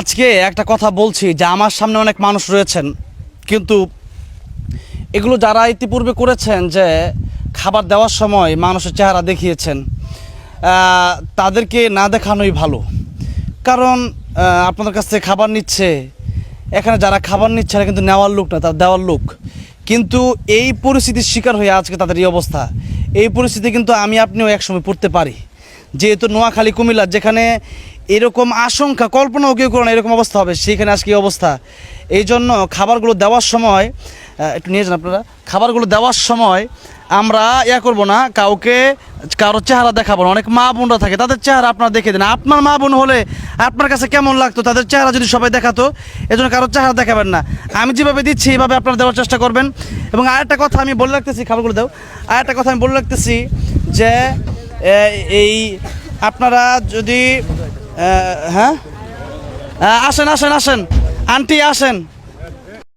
আজকে একটা কথা বলছি যে আমার সামনে অনেক মানুষ রয়েছেন, কিন্তু এগুলো যারা ইতিপূর্বে করেছেন যে খাবার দেওয়ার সময় মানুষের চেহারা দেখিয়েছেন তাদেরকে না দেখানোই ভালো। কারণ আপনাদের কাছ থেকে খাবার নিচ্ছে, এখানে যারা খাবার নিচ্ছে এরা কিন্তু নেওয়ার লোক না তার দেওয়ার লোক। কিন্তু এই পরিস্থিতির শিকার হয়ে আজকে তাদের এই অবস্থা। এই পরিস্থিতি কিন্তু আমি আপনিও একসময় পড়তে পারি। যেহেতু নোয়াখালী, কুমিল্লা, যেখানে এরকম আশঙ্কা, কল্পনাও কেউ করে না এরকম অবস্থা হবে, সেখানে আজকে অবস্থা। এই জন্য খাবারগুলো দেওয়ার সময় একটু নিয়ে যান আপনারা, খাবারগুলো দেওয়ার সময় আমরা ইয়া করব না, কাউকে কারোর চেহারা দেখাবো না। অনেক মা বোনরা থাকে, তাদের চেহারা আপনারা দেখে দিন। আপনার মা বোন হলে আপনার কাছে কেমন লাগতো? তাদের চেহারা যদি সবাই দেখাতো, এজন্য কারোর চেহারা দেখাবেন না। আমি যেভাবে দিচ্ছি, এইভাবে আপনারা দেওয়ার চেষ্টা করবেন। এবং আরেকটা কথা আমি বলে রাখতেছি, খাবারগুলো দাও। আরেকটা কথা আমি বলে রাখতেছি যে এই আপনারা যদি হ্যাঁ? আসেন আসেন আসেন। আন্টি আসেন।